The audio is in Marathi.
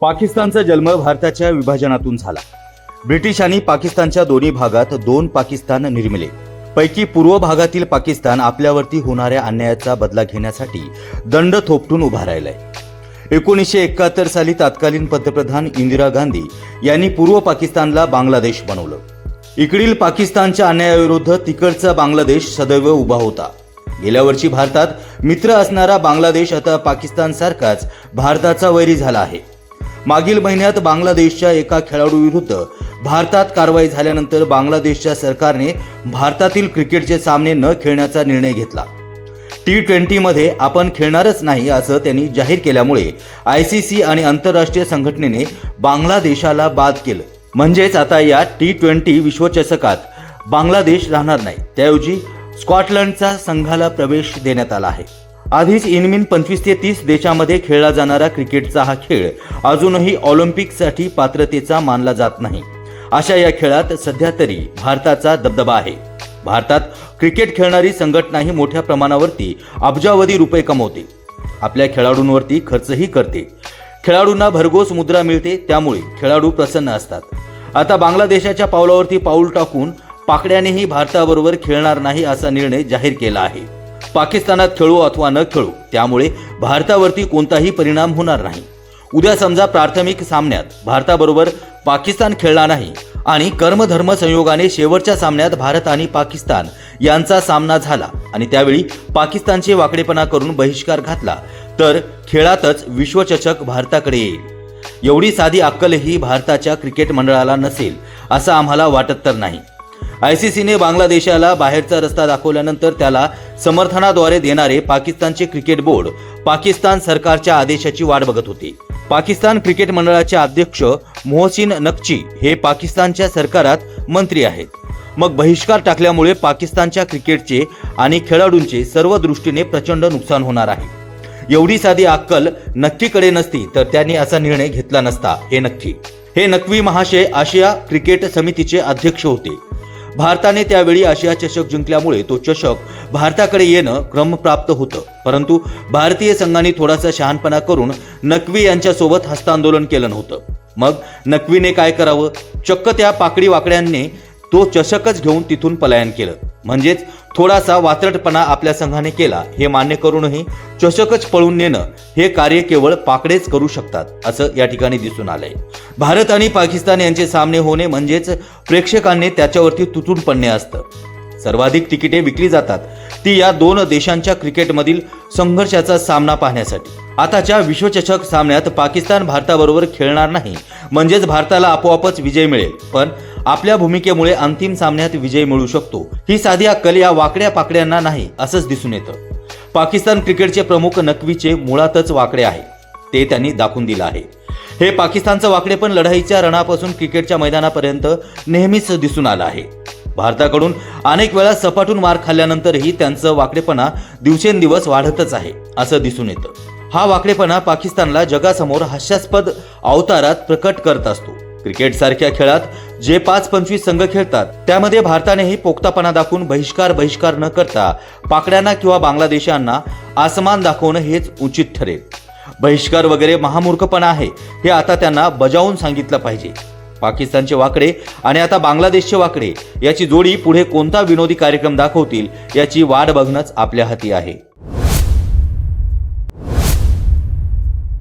पाकिस्तानचा जन्म भारताच्या विभाजनातून झाला. ब्रिटिशांनी पाकिस्तानच्या दोन्ही भागात दोन पाकिस्तान निर्मिले. पैकी पूर्व भागातील पाकिस्तान आपल्यावरती होणाऱ्या अन्यायाचा बदला घेण्यासाठी दंड थोपटून उभा राहिलाय. एकोणीसशे एकाहत्तर साली तत्कालीन पंतप्रधान इंदिरा गांधी यांनी पूर्व पाकिस्तानला बांगलादेश बनवलं. इकडील पाकिस्तानच्या अन्यायाविरुद्ध तिकडचा बांगलादेश सदैव उभा होता. गेल्या वर्षी भारतात मित्र असणारा बांगलादेश आता पाकिस्तानसारखाच भारताचा वैरी झाला आहे. मागील महिन्यात बांगलादेशच्या एका खेळाडूविरुद्ध भारतात कारवाई झाल्यानंतर बांगलादेशच्या सरकारने भारतातील क्रिकेटचे सामने न खेळण्याचा निर्णय घेतला. टी ट्वेंटीमध्ये आपण खेळणारच नाही असं त्यांनी जाहीर केल्यामुळे आय सी सी आणि आंतरराष्ट्रीय संघटनेने बांगलादेशाला बाद केलं. म्हणजेच आता या टी ट्वेंटी विश्वचषकात बांगलादेश राहणार नाही. त्याऐवजी स्कॉटलंडचा संघाला प्रवेश देण्यात आला आहे. आधीच इनमिन पंचवीस ते तीस देशामध्ये खेळला जाणारा क्रिकेटचा हा खेळ अजूनही ऑलिम्पिकसाठी पात्रतेचा मानला जात नाही. अशा या खेळात सध्या तरी भारताचा दबदबा आहे. भारतात क्रिकेट खेळणारी संघटनाही मोठ्या प्रमाणावरती अब्जावधी रुपये कमवते. आपल्या खेळाडूंवरती खर्चही करते. खेळाडूंना भरघोस मुद्रा मिळते त्यामुळे खेळाडू प्रसन्न असतात. आता बांगलादेशाच्या पावलावरती पाऊल टाकून पाकड्यानेही भारताबरोबर खेळणार नाही असा निर्णय जाहीर केला आहे. पाकिस्तानात खेळू अथवा न खेळू त्यामुळे भारतावरती कोणताही परिणाम होणार नाही. उद्या समजा प्राथमिक सामन्यात भारताबरोबर पाकिस्तान खेळला नाही आणि कर्मधर्म संयोगाने शेवटच्या सामन्यात भारत आणि पाकिस्तान यांचा सामना झाला आणि त्यावेळी पाकिस्तानचे वाकडेपणा करून बहिष्कार घातला तर खेळातच विश्वचषक भारताकडे येईल. एवढी साधी अक्कलही भारताच्या क्रिकेट मंडळाला नसेल असं आम्हाला वाटत तर नाही. आयसीसीने बांगलादेशाला बाहेरचा रस्ता दाखवल्यानंतर त्याला समर्थनाद्वारे देणारे पाकिस्तानचे क्रिकेट बोर्ड पाकिस्तान सरकारच्या आदेशाची वाट बघत होते. पाकिस्तान क्रिकेट मंडळाचे अध्यक्ष मोहसिन नकची हे पाकिस्तानच्या सरकारात मंत्री आहेत. मग बहिष्कार टाकल्यामुळे पाकिस्तानच्या क्रिकेटचे आणि खेळाडूंचे सर्व दृष्टीने प्रचंड नुकसान होणार आहे. एवढी साधी अक्कल नक्कीकडे नसती तर त्यांनी असा निर्णय घेतला नसता हे नक्की. हे नक्वी महाशय आशिया क्रिकेट समितीचे अध्यक्ष होते. भारताने त्यावेळी आशिया चषक जिंकल्यामुळे तो चषक भारताकडे येणं क्रमप्राप्त होतं. परंतु भारतीय संघाने थोडासा शहाणपणा करून नक्वी यांच्यासोबत हस्तांदोलन केलं नव्हतं. मग नक्वीने काय करावं? चक्क त्या पाकडी वाकड्यांनी तो चषकच घेऊन तिथून पलायन केलं. म्हणजेच थोडासा वात्रटपणा आपल्या संघाने केला हे मान्य करूनही चषकच पळून नेणं हे कार्य केवळ पाकडेच करू शकतात असं या ठिकाणी दिसून आलंय. भारत आणि पाकिस्तान यांचे सामने होणे म्हणजेच प्रेक्षकांनी त्याच्यावरती तुटून पडणे असतं. सर्वाधिक तिकिटे विकली जातात ती या दोन देशांच्या क्रिकेटमधील संघर्षाचा सामना पाहण्यासाठी. आताच्या विश्वचषक सामन्यात पाकिस्तान भारताबरोबर खेळणार नाही म्हणजेच भारताला आपोआपच विजय मिळेल पण आपल्या भूमिकेमुळे अंतिम सामन्यात विजय मिळू शकतो. ही साधी अक्कल या वाकड्या पाकड्यांना नाही असंच दिसून येतं. पाकिस्तान क्रिकेटचे प्रमुख नकवीचे मुळातच वाकडे आहे. ते त्यांनी दाखवून दिलं आहे. हे पाकिस्तानचं वाकडे पण लढाईच्या रणापासून क्रिकेटच्या मैदानापर्यंत नेहमीच दिसून आलं आहे. भारताकडून अनेक वेळा सपाटून मार खाल्ल्यानंतरही त्यांचं वाकडेपणा दिवसेंदिवस वाढतच आहे असं दिसून येतं. हा वाकडेपणा पाकिस्तानला जगासमोर हास्यास्पद अवतारात प्रकट करत असतो. क्रिकेट सारख्या खेळात जे पाच पंचवीस संघ खेळतात त्यामध्ये भारतानेही पोक्तापणा दाखवून बहिष्कार बहिष्कार न करता पाकड्यांना किंवा बांगलादेशांना आसमान दाखवणं हेच उचित ठरेल. बहिष्कार वगैरे महामूर्खपणा आहे हे आता त्यांना बजावून सांगितलं पाहिजे. पाकिस्तानचे वाकडे आणि आता बांगलादेशचे वाकडे याची जोडी पुढे कोणता विनोदी कार्यक्रम दाखवतील याची वाट बघणंच आपल्या हाती आहे.